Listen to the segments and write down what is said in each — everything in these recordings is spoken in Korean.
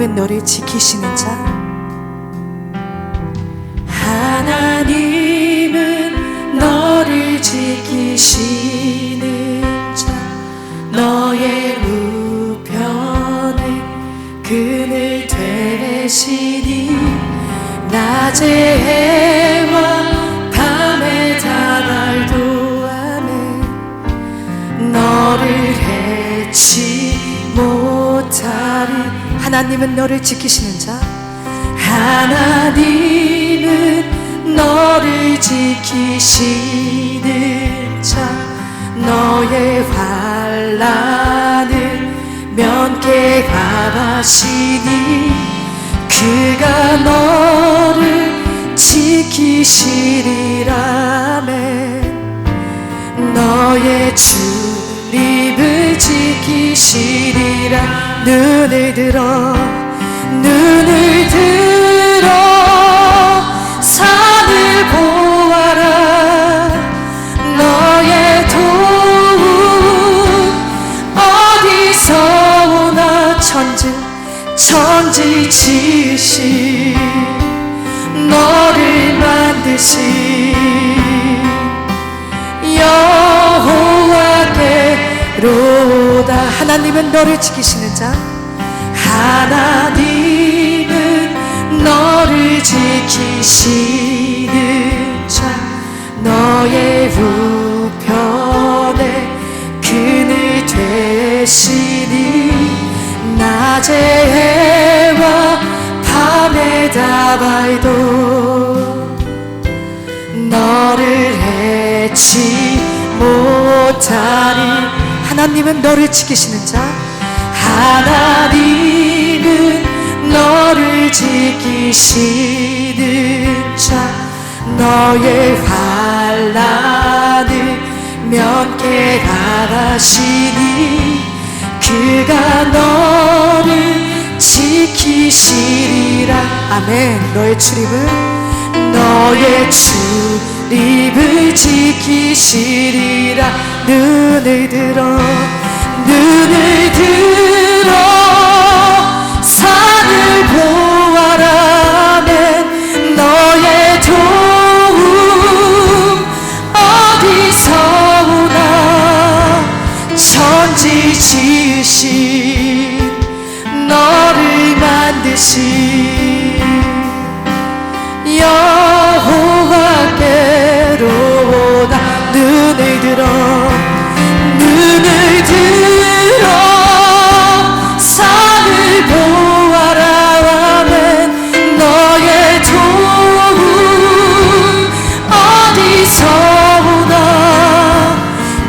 하나님은 너를 지키시는 자. 하나님은 너를 지키시는 자. 너의 우편에 그늘 되시니 낮에 해와 밤에 다날도 안에 너를 해치 못하리 하나님은 너를 지키시는 자. 하나님은 너를 지키시는 자. 너의 환란을 면케 하시니 그가 너를 지키시리라매 너의 출입을 지키시리라 눈을 들어 눈을 들어. 산을 보아라 너의 도움. 어디서 오나 천지 천지 지으신 너를 만드신 여호와께로다. 하나님은 너를 자 하나님은 너를 지키시는 자 너의 우편에 그늘 되시니 낮에 해와 밤에 다발도 너를 해치 못하리 하나님은 너를 지키시는 자 하나님은 너를 지키시는 자 너의 환란을 면케 하시니 그가 너를 지키시리라. 아멘. 너의 출입을 너의 출입을 지키시리라. 눈을 들어 눈을 들어 만드신 여호와께로다. 눈을 들어 눈을 들어. 산을 보아라면 너의 도움 어디서 오나.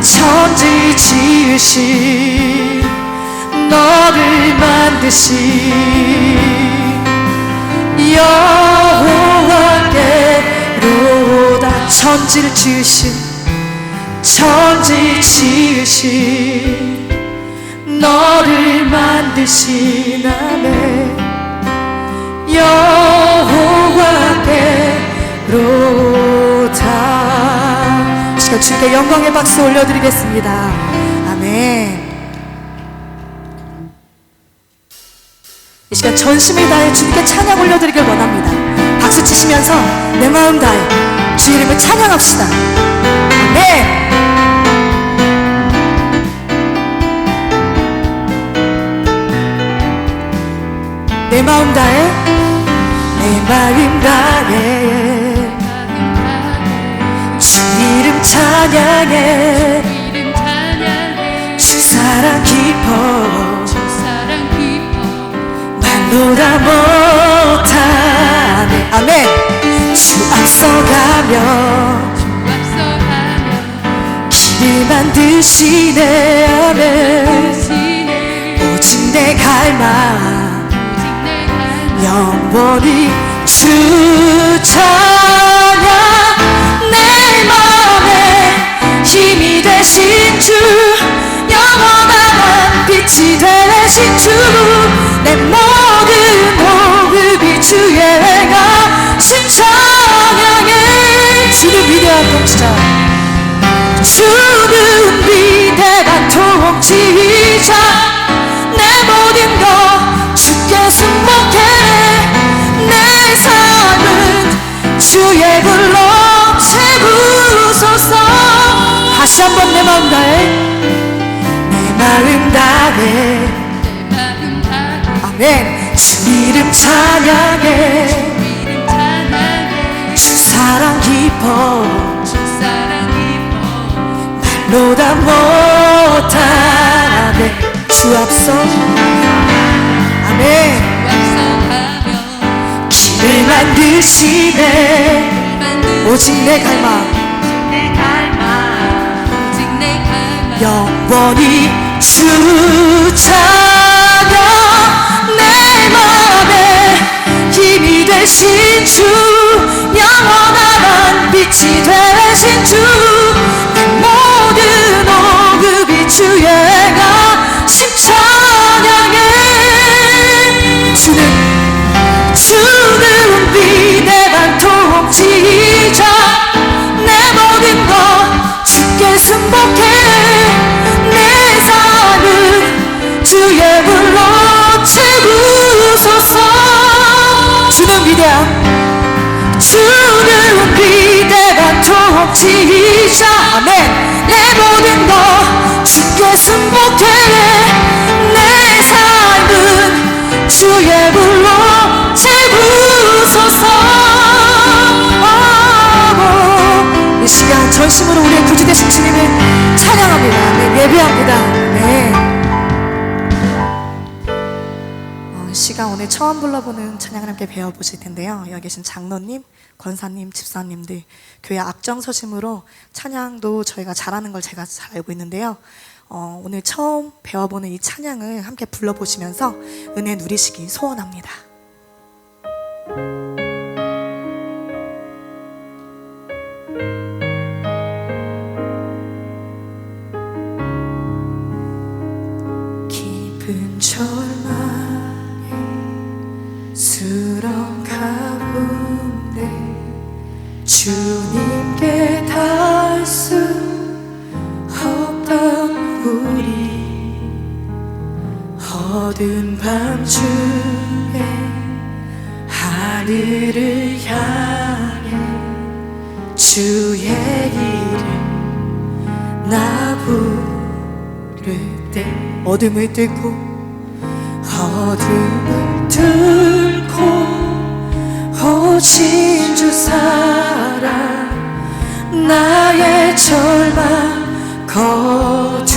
천지 지으신 너를 만드신 천지를 지으신 천지 지으신 너를 만드신 아멘. 여호와께로다. 이 시간 주께 영광의 박수 올려드리겠습니다. 아멘. 이 시간 전심을 다해 주님께 찬양 올려드리길 원합니다. 박수 치시면서 내 마음 다해 주 이름을 찬양합시다. 아멘. 내 마음 다해 내 마음 다해. 주 이름 찬양해. 주 사랑 깊어. 말로다 못하네. 아멘 주 앞서가며 길을 만드시네 아멘. 오직 내 갈망. 영원히 주 찬양 내 맘에 힘이 되신 주 영원한 빛이 되신 주. 내모 통치자 주는 미래가 통치자. 내 모든 것 주께 승복해. 내 삶은 주의 불로 채우소서. 다시 한번 내 마음 다해 내 마음 다해 아멘. 주 이름 찬양해. 주 사랑 깊어. 기뻐 말로 다 못하네. 주 앞서. 아멘. 길을 만드시네. 오직 내 갈망. 영원히 주 찬양 내 맘에 힘이 되신 주 영원한 빛이 되신 주 예배합니다 네. 어, 이 시간 오늘 처음 불러보는 찬양을 함께 배워보실 텐데요. 여기 계신 장로님, 권사님, 집사님들, 교회 악정 서심으로 찬양도 저희가 잘하는 걸 제가 잘 알고 있는데요. 어, 오늘 처음 배워보는 이 찬양을 함께 불러보시면서 은혜 누리시기 소원합니다. 수렁 가운데 주님께 닿을 수 없던 우리 어두운 밤중에 하늘을 향해 주의 이름 나 부를 때 어둠을 뚫고 어둠을 뚫고 오신 주 사랑 나의 절망 거두셨네.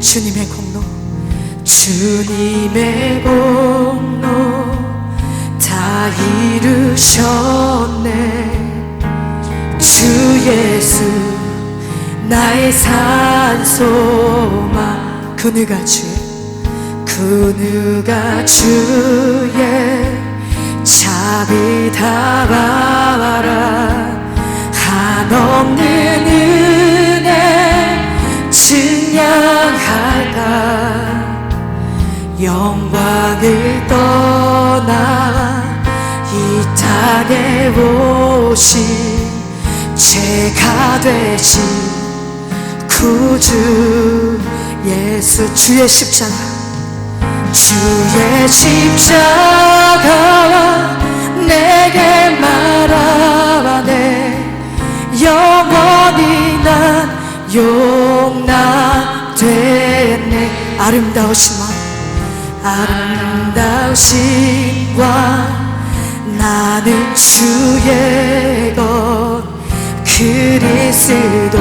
주님의 공로 주님의 공로 다 이루셨네. 주 예수 나의 그 누가 주의 그 누가 주의 자비 다 바라. 한없는 은혜 증량할까? 영광을 떠나 이 땅에 오신 죄가 되신 구주 예수 주의 십자가 주의 십자가 내게 말하네 영원히 난 용납됐네. 아름다우신 왕 아름다우신 왕 나는 주의 것 그리스도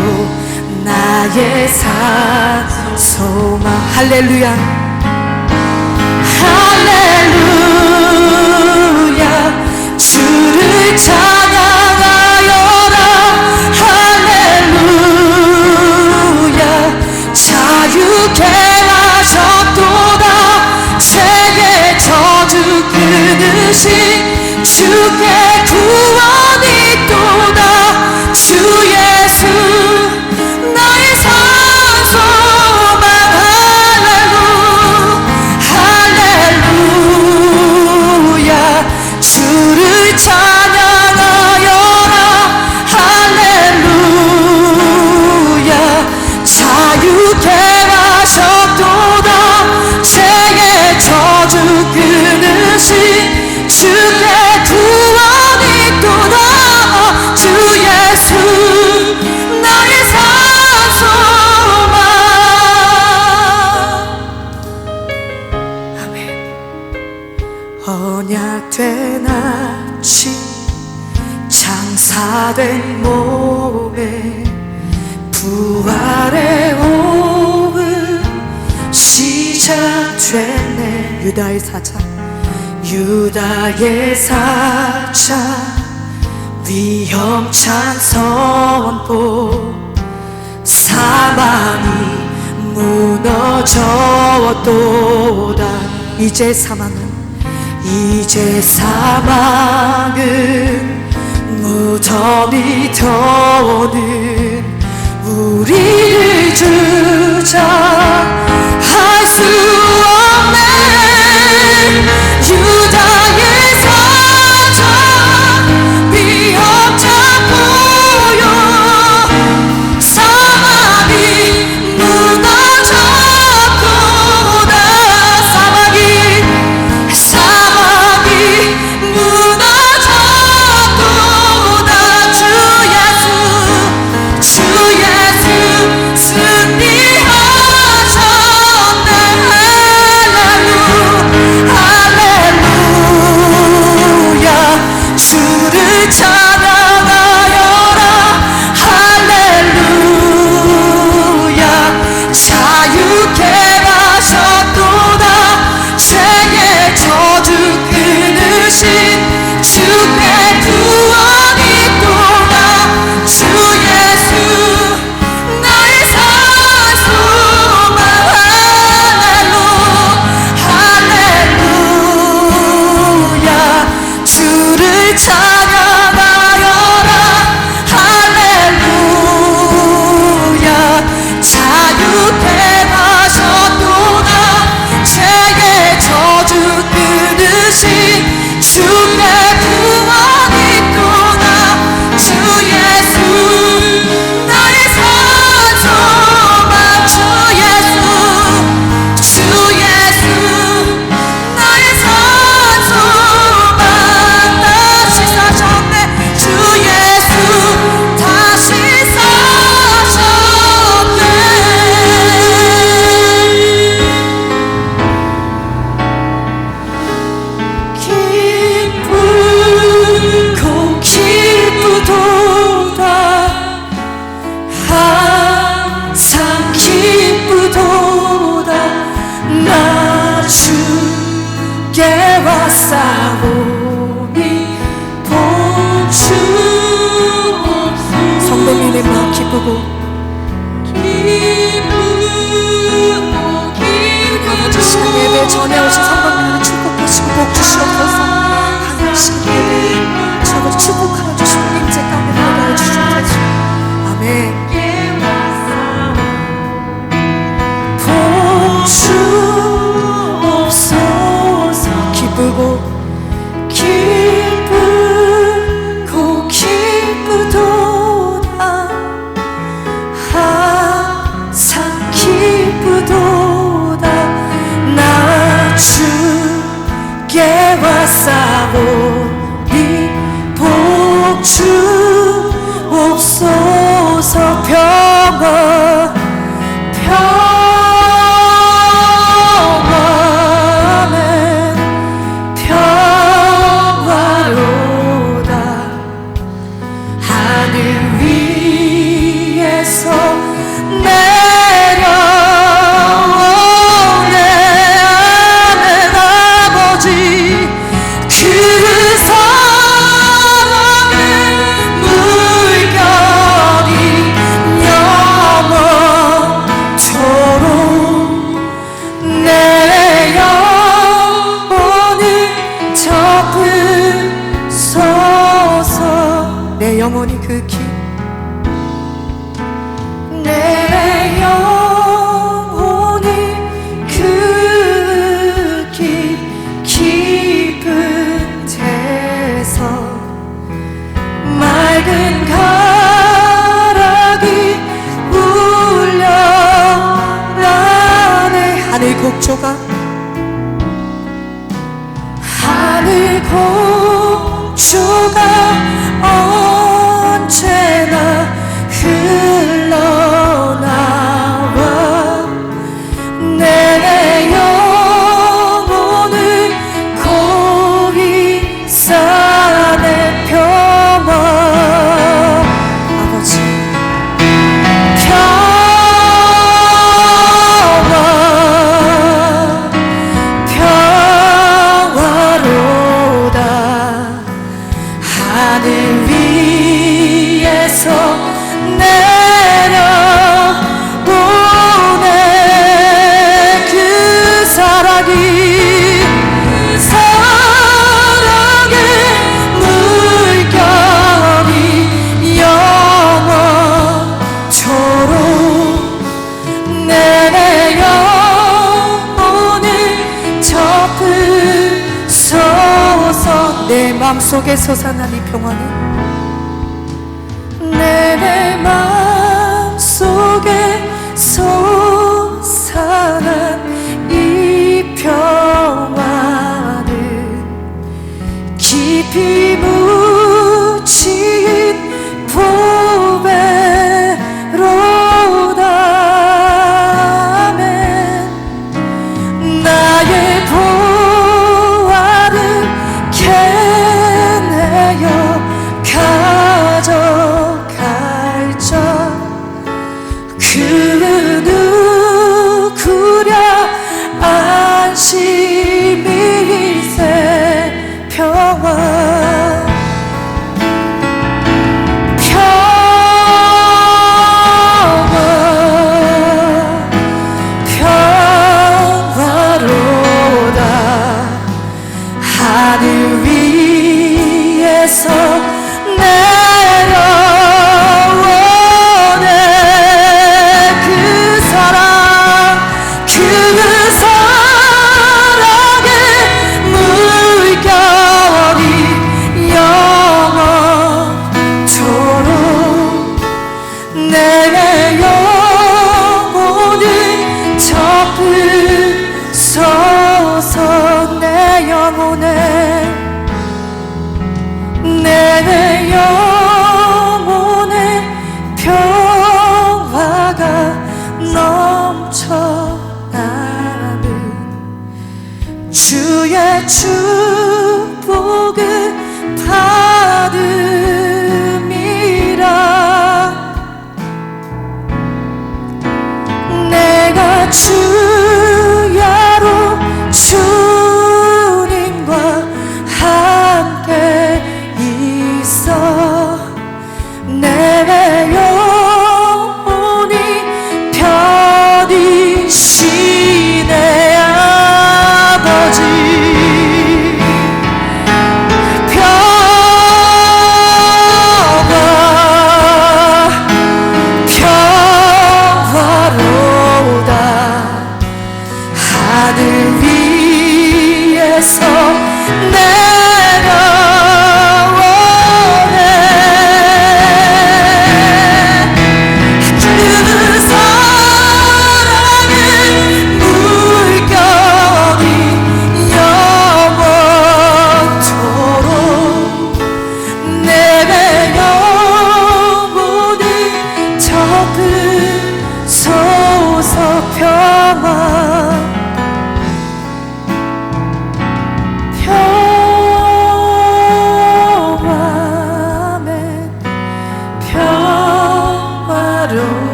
나의 산 소망. 할렐루야 찬양하여라. 할렐루야. 자유케 하셨도다. 세계 저주 끊으신 주께 구 시작되네 유다의 사자 유다의 사자 위험찬 선포 사망이 무너져도다. 이제 사망은 이제 사망은 무덤이 더는 우리를 주자. Christ through all men, you die. 하늘 곡조가 하늘 곡조가 언제나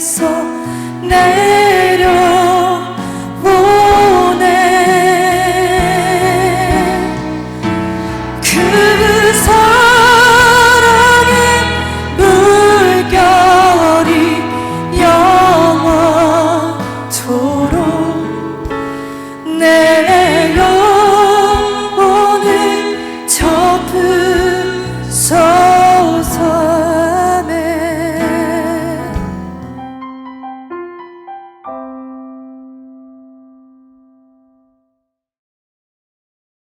속날